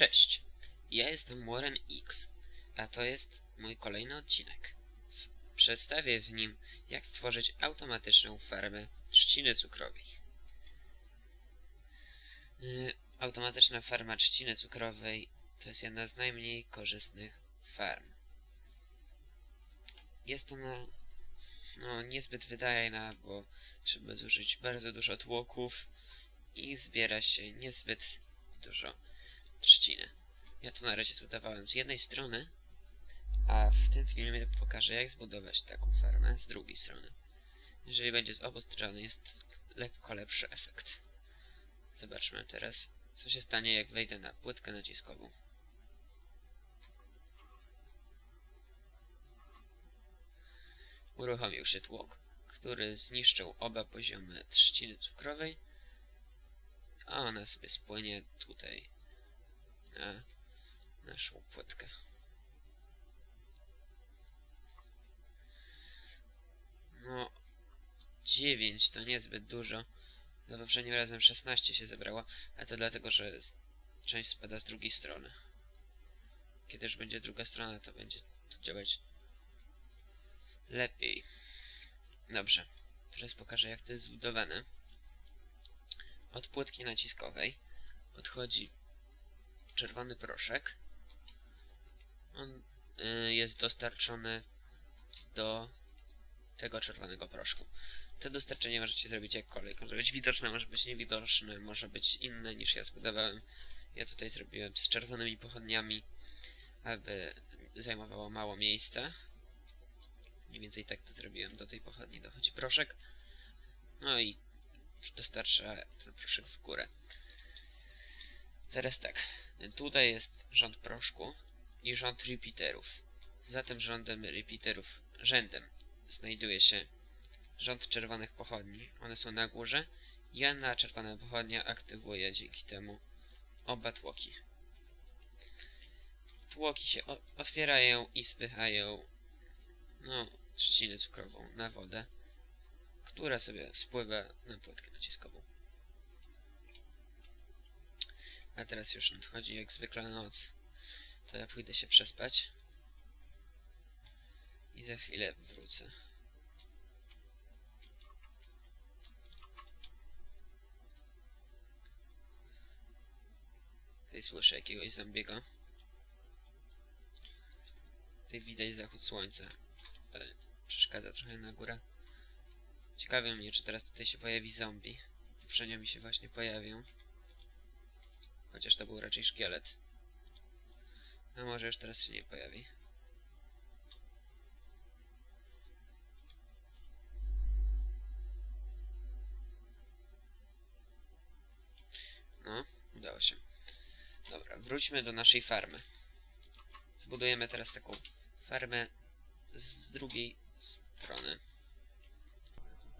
Cześć, ja jestem Warren X, a to jest mój kolejny odcinek. Przedstawię w nim, jak stworzyć automatyczną farmę trzciny cukrowej. Yy, automatyczna farma trzciny cukrowej to jest jedna z najmniej korzystnych farm. Jest ona no, niezbyt wydajna, bo trzeba zużyć bardzo dużo tłoków i zbiera się niezbyt dużo trzciny. Ja to na razie zbudowałem z jednej strony, a w tym filmie pokażę jak zbudować taką farmę z drugiej strony. Jeżeli będzie z obu stron jest lekko lepszy efekt. Zobaczmy teraz co się stanie jak wejdę na płytkę naciskową. Uruchomił się tłok, który zniszczył oba poziomy trzciny cukrowej, a ona sobie spłynie tutaj na naszą płytkę. No, 9 to niezbyt dużo. Za poprzednim razem 16 się zebrało, a to dlatego, że część spada z drugiej strony. Kiedy już będzie druga strona, to będzie to działać lepiej. Dobrze, teraz pokażę jak to jest zbudowane. Od płytki naciskowej odchodzi czerwony proszek. On y, jest dostarczony do tego czerwonego proszku. To dostarczenie możecie zrobić jakkolwiek. Może być widoczne, może być niewidoczne, może być inne niż ja zbudowałem. Ja tutaj zrobiłem z czerwonymi pochodniami, aby zajmowało mało miejsca. Mniej więcej tak to zrobiłem. Do tej pochodni dochodzi proszek. No i dostarcza ten proszek w górę. Teraz tak. Tutaj jest rząd proszku i rząd repeaterów. Za tym rządem repeaterów, rzędem, znajduje się rząd czerwonych pochodni. One są na górze. Jedna czerwona pochodnia aktywuje dzięki temu oba tłoki. Tłoki się otwierają i spychają no, trzcinę cukrową na wodę, która sobie spływa na płytkę naciskową. A teraz już nadchodzi jak zwykle noc. To ja pójdę się przespać. I za chwilę wrócę. Tutaj słyszę jakiegoś zombiego. Tutaj widać zachód słońca, ale przeszkadza trochę na górę. Ciekawi mnie, czy teraz tutaj się pojawi zombie. Poprzednio mi się właśnie pojawił. Chociaż to był raczej szkielet. A może już teraz się nie pojawi. No, udało się. Dobra, wróćmy do naszej farmy. Zbudujemy teraz taką farmę z drugiej strony.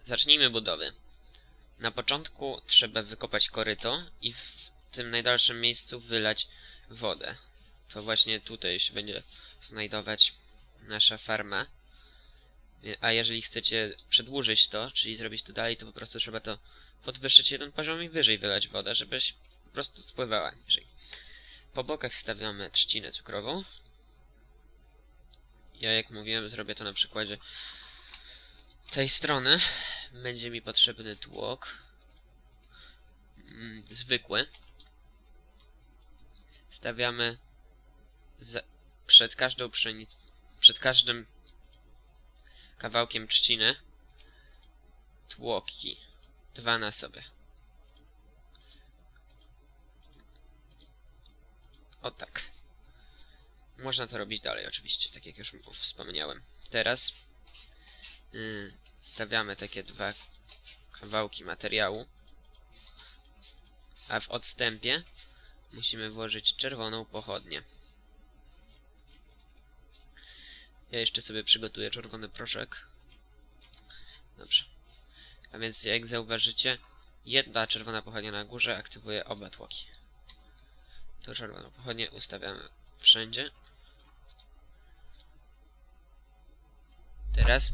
Zacznijmy budowy. Na początku trzeba wykopać koryto i w tym najdalszym miejscu wylać wodę. To właśnie tutaj się będzie znajdować nasza farma. A jeżeli chcecie przedłużyć to, czyli zrobić to dalej, to po prostu trzeba to podwyższyć jeden poziom i wyżej wylać wodę, żebyś po prostu spływała niżej. Po bokach stawiamy trzcinę cukrową. Ja jak mówiłem, zrobię to na przykładzie tej strony. Będzie mi potrzebny tłok. Mm, zwykły. Stawiamy za, przed każdą pszenicą, przed każdym kawałkiem trzciny tłoki. Dwa na sobie. O tak. Można to robić dalej oczywiście, tak jak już wspomniałem. Teraz yy, stawiamy takie dwa kawałki materiału, a w odstępie musimy włożyć czerwoną pochodnię. Ja jeszcze sobie przygotuję czerwony proszek. Dobrze. A więc jak zauważycie, jedna czerwona pochodnia na górze aktywuje oba tłoki. To czerwoną pochodnię ustawiamy wszędzie. Teraz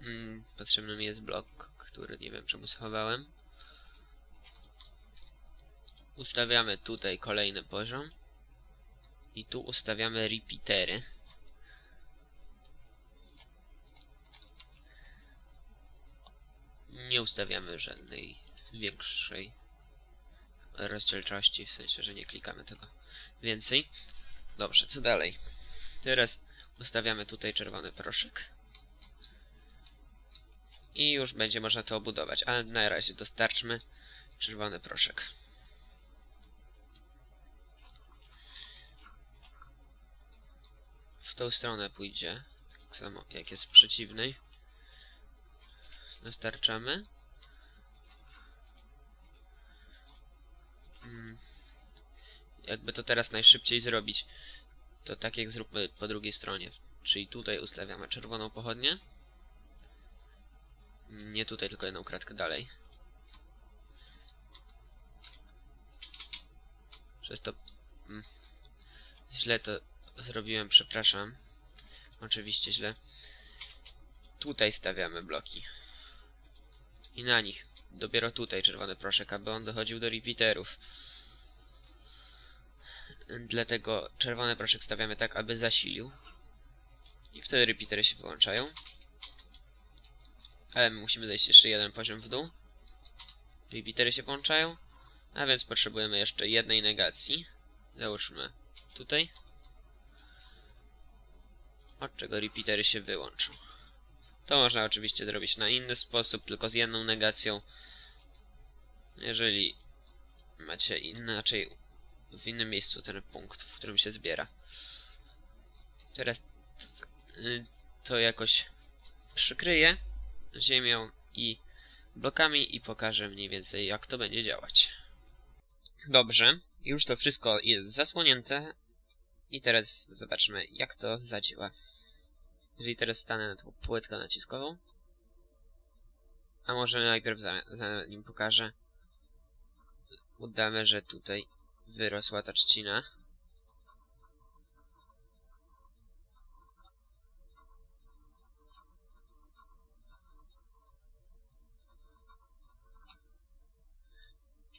mm, potrzebny mi jest blok, który nie wiem czemu schowałem. Ustawiamy tutaj kolejny poziom. I tu ustawiamy repeatery. Nie ustawiamy żadnej większej rozdzielczości, w sensie, że nie klikamy tego więcej. Dobrze, co dalej? Teraz ustawiamy tutaj czerwony proszek. I już będzie można to obudować, ale na razie dostarczmy czerwony proszek. Tą stronę pójdzie, tak samo jak jest w przeciwnej. Dostarczamy. Mm. Jakby to teraz najszybciej zrobić, to tak jak zróbmy po drugiej stronie. Czyli tutaj ustawiamy czerwoną pochodnię. Nie tutaj, tylko jedną kratkę dalej. Przez to... Mm, źle to zrobiłem, przepraszam. Oczywiście źle. Tutaj stawiamy bloki. I na nich. Dopiero tutaj czerwony proszek, aby on dochodził do repeaterów. Dlatego czerwony proszek stawiamy tak, aby zasilił. I wtedy repeatery się wyłączają. Ale my musimy zejść jeszcze jeden poziom w dół. Repeatery się włączają. A więc potrzebujemy jeszcze jednej negacji. Załóżmy tutaj. Od czego repeatery się wyłączą. To można oczywiście zrobić na inny sposób, tylko z jedną negacją. Jeżeli macie inaczej w innym miejscu ten punkt, w którym się zbiera. Teraz y, to jakoś przykryję ziemią i blokami i pokażę mniej więcej jak to będzie działać. Dobrze, już to wszystko jest zasłonięte i teraz zobaczmy jak to zadziała. Jeżeli teraz stanę na tą płytkę naciskową, a może najpierw zanim pokażę, udamy, że tutaj wyrosła ta trzcina.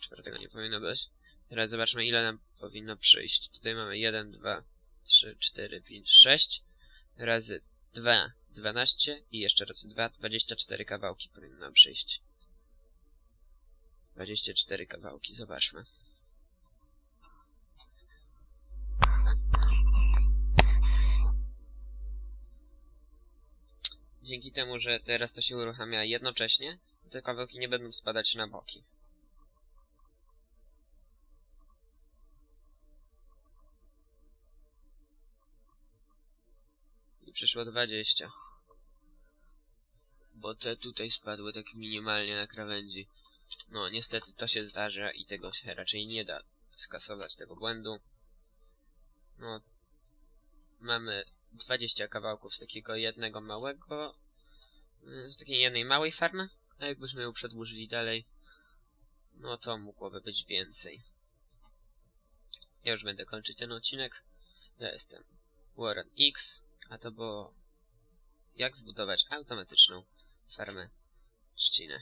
Czwartego nie powinno być. Teraz zobaczmy ile nam powinno przyjść. Tutaj mamy 1, 2, 3, 4, 5, 6 razy 2, 12 i jeszcze raz 2, 24 kawałki powinno nam przyjść. 24 kawałki, zobaczmy. Dzięki temu, że teraz to się uruchamia jednocześnie, te kawałki nie będą spadać na boki. I przyszło 20. Bo te tutaj spadły tak minimalnie na krawędzi. No, niestety to się zdarza i tego się raczej nie da skasować tego błędu. No, mamy 20 kawałków z takiego jednego małego, z takiej jednej małej farmy, a jakbyśmy ją przedłużyli dalej, no to mogłoby być więcej. Ja już będę kończyć ten odcinek. Ja jestem Warren X, a to było jak zbudować automatyczną farmę trzciny.